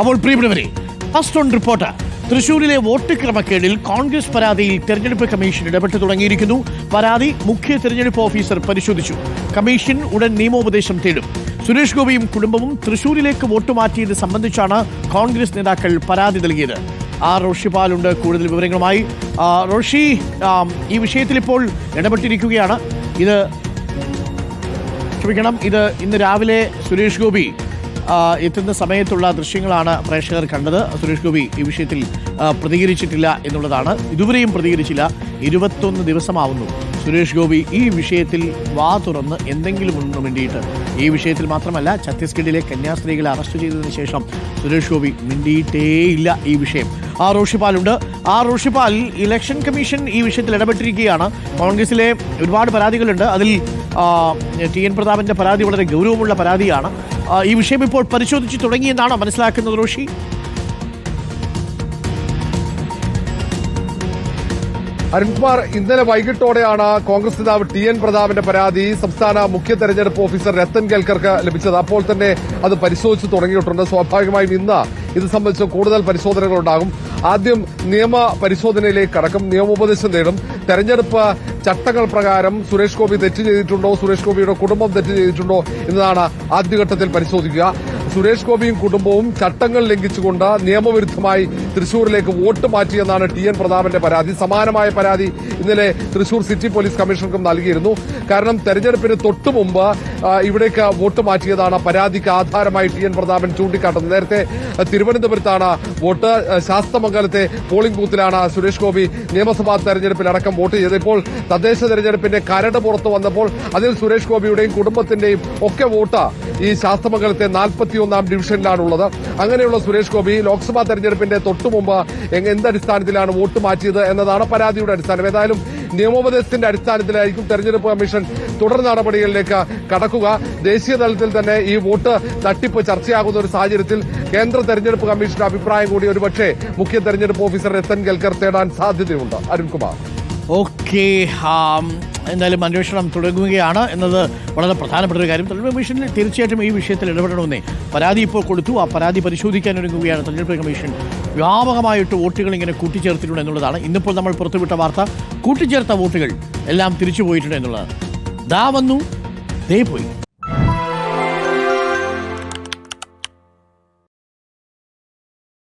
അപ്പോൾ പ്രിയപ്പെട്ടവരെ first on report തൃശൂരിലെ വോട്ട് ക്രമക്കേടിൽ കോൺഗ്രസ് പരാതിയിൽ തെരഞ്ഞെടുപ്പ് കമ്മീഷൻ ഇടപെട്ട് തുടങ്ങിയിരിക്കുന്നു. പരാതി മുഖ്യ തെരഞ്ഞെടുപ്പ് ഓഫീസർ പരിശോധിച്ചു. കമ്മീഷൻ ഉടൻ നിയമോപദേശം തേടും. സുരേഷ് ഗോപിയും കുടുംബവും തൃശൂരിലേക്ക് വോട്ട് മാറ്റിയത് സംബന്ധിച്ചാണ് കോൺഗ്രസ് നേതാക്കൾ പരാതി നൽകിയത്. ആ റോഷിപാലുണ്ട് കൂടുതൽ വിവരങ്ങളുമായി റോഷി ഈ വിഷയത്തിൽ ഇപ്പോൾ ഇടപെട്ടിരിക്കുകയാണ്. ഇത് ക്ഷമിക്കണം ഇത് ഇന്ന് രാവിലെ സുരേഷ് ഗോപി എത്തുന്ന സമയത്തുള്ള ദൃശ്യങ്ങളാണ് പ്രേക്ഷകർ കണ്ടത്. സുരേഷ് ഗോപി ഈ വിഷയത്തിൽ പ്രതികരിച്ചിട്ടില്ല എന്നുള്ളതാണ്. ഇതുവരെയും പ്രതികരിച്ചില്ല. ഇരുപത്തൊന്ന് ദിവസമാവുന്നു. സുരേഷ് ഗോപി ഈ വിഷയത്തിൽ വാ തുറന്ന് എന്തെങ്കിലും ഒന്നും വേണ്ടിയിട്ട് ഈ വിഷയത്തിൽ മാത്രമല്ല ഛത്തീസ്ഗഡിലെ കന്യാസ്ത്രീകളെ അറസ്റ്റ് ചെയ്തതിന് ശേഷം സുരേഷ് ഗോപി മിണ്ടിയിട്ടേയില്ല ഈ വിഷയം. ആ റോഷിപ്പാലുണ്ട്. ആ റോഷിപ്പാൽ ഇലക്ഷൻ കമ്മീഷൻ ഈ വിഷയത്തിൽ ഇടപെട്ടിരിക്കുകയാണ്. കോൺഗ്രസിലെ ഒരുപാട് പരാതികളുണ്ട്. അതിൽ ടി എൻ പ്രതാപന്റെ പരാതി വളരെ ഗൗരവമുള്ള പരാതിയാണ്. ഈ വിഷയം ഇപ്പോൾ പരിശോധിച്ച് തുടങ്ങിയെന്നാണ് മനസ്സിലാക്കുന്നത് റോഷി. അരുൺകുമാർ ഇന്നലെ വൈകിട്ടോടെയാണ് കോൺഗ്രസ് നേതാവ് ടി എൻ പ്രതാപിന്റെ പരാതി. സംസ്ഥാന മുഖ്യ തെരഞ്ഞെടുപ്പ് ഓഫീസർ രത്തൻ കേൽക്കർക്ക് ലഭിച്ചത്. അപ്പോൾ തന്നെ അത് പരിശോധിച്ച് തുടങ്ങിയിട്ടുണ്ട്. സ്വാഭാവികമായും ഇന്ന് ഇത് സംബന്ധിച്ച് കൂടുതൽ പരിശോധനകൾ ഉണ്ടാകും ആദ്യം നിയമ പരിശോധനയിലേക്ക് കടക്കും നിയമോപദേശം തേടും. തെരഞ്ഞെടുപ്പ് ചട്ടങ്ങൾ പ്രകാരം സുരേഷ് ഗോപി തെറ്റ് ചെയ്തിട്ടുണ്ടോ സുരേഷ് ഗോപിയുടെ കുടുംബം തെറ്റ് ചെയ്തിട്ടുണ്ടോ എന്നതാണ് ആദ്യഘട്ടത്തിൽ പരിശോധിക്കുക. സുരേഷ് ഗോപിയും കുടുംബവും ചട്ടങ്ങൾ ലംഘിച്ചുകൊണ്ട് നിയമവിരുദ്ധമായി തൃശൂരിലേക്ക് വോട്ട് മാറ്റിയെന്നാണ് ടി എൻ പ്രതാപന്റെ പരാതി. സമാനമായ പരാതി ഇന്നലെ തൃശൂർ സിറ്റി പോലീസ് കമ്മീഷണർക്കും നൽകിയിരുന്നു. കാരണം തെരഞ്ഞെടുപ്പിന് തൊട്ടു മുമ്പ് ഇവിടേക്ക് വോട്ട് മാറ്റിയതാണ് പരാതിക്ക് ആധാരമായി ടി എൻ പ്രതാപൻ ചൂണ്ടിക്കാട്ടുന്നത്. നേരത്തെ തിരുവനന്തപുരത്താണ് വോട്ട് ശാസ്തമംഗലത്തെ പോളിംഗ് ബൂത്തിലാണ് സുരേഷ് ഗോപി നിയമസഭാ തെരഞ്ഞെടുപ്പിൽ അടക്കം വോട്ട് ചെയ്തത്. ഇപ്പോൾ തദ്ദേശ തെരഞ്ഞെടുപ്പിന്റെ കരട് പുറത്തു വന്നപ്പോൾ അതിൽ സുരേഷ് ഗോപിയുടെയും കുടുംബത്തിന്റെയും ഒക്കെ വോട്ട്. ഈ ശാസ്ത്രമംഗലത്തെ നാൽപ്പത്തിയൊന്നാം ഡിവിഷനിലാണുള്ളത്. അങ്ങനെയുള്ള സുരേഷ് ഗോപി ലോക്സഭാ തെരഞ്ഞെടുപ്പിന്റെ തൊട്ടുമുമ്പ് എന്തടിസ്ഥാനത്തിലാണ് വോട്ട് മാറ്റിയത് എന്നതാണ് പരാതിയുടെ അടിസ്ഥാനം. ഏതായാലും നിയമോപദേശത്തിന്റെ അടിസ്ഥാനത്തിലായിരിക്കും തെരഞ്ഞെടുപ്പ് കമ്മീഷൻ തുടർ നടപടികളിലേക്ക് കടക്കുക. ദേശീയ തലത്തിൽ തന്നെ ഈ വോട്ട് തട്ടിപ്പ് ചർച്ചയാകുന്ന ഒരു സാഹചര്യത്തിൽ കേന്ദ്ര തെരഞ്ഞെടുപ്പ് കമ്മീഷന്റെ അഭിപ്രായം കൂടി ഒരുപക്ഷെ മുഖ്യ തെരഞ്ഞെടുപ്പ് ഓഫീസർ രത്തൻ ഗൽക്കർ തേടാൻ സാധ്യതയുണ്ട്. അരുൺകുമാർ. ഓക്കെ എന്തായാലും അന്വേഷണം തുടങ്ങുകയാണ് എന്നത് വളരെ പ്രധാനപ്പെട്ട ഒരു കാര്യം. തെരഞ്ഞെടുപ്പ് കമ്മീഷനിൽ തീർച്ചയായിട്ടും ഈ വിഷയത്തിൽ ഇടപെടണമെന്നേ പരാതി ഇപ്പോൾ കൊടുത്തു. ആ പരാതി പരിശോധിക്കാൻ ഒരുങ്ങുകയാണ് തെരഞ്ഞെടുപ്പ് കമ്മീഷൻ. വ്യാപകമായിട്ട് വോട്ടുകൾ ഇങ്ങനെ കൂട്ടിച്ചേർത്തിട്ടുണ്ട് എന്നുള്ളതാണ്. ഇന്നിപ്പോൾ നമ്മൾ പുറത്തുവിട്ട വാർത്ത. കൂട്ടിച്ചേർത്ത വോട്ടുകൾ എല്ലാം തിരിച്ചു പോയിട്ടുണ്ട് എന്നുള്ളതാണ് ദാ വന്നു. ദേ പോയി.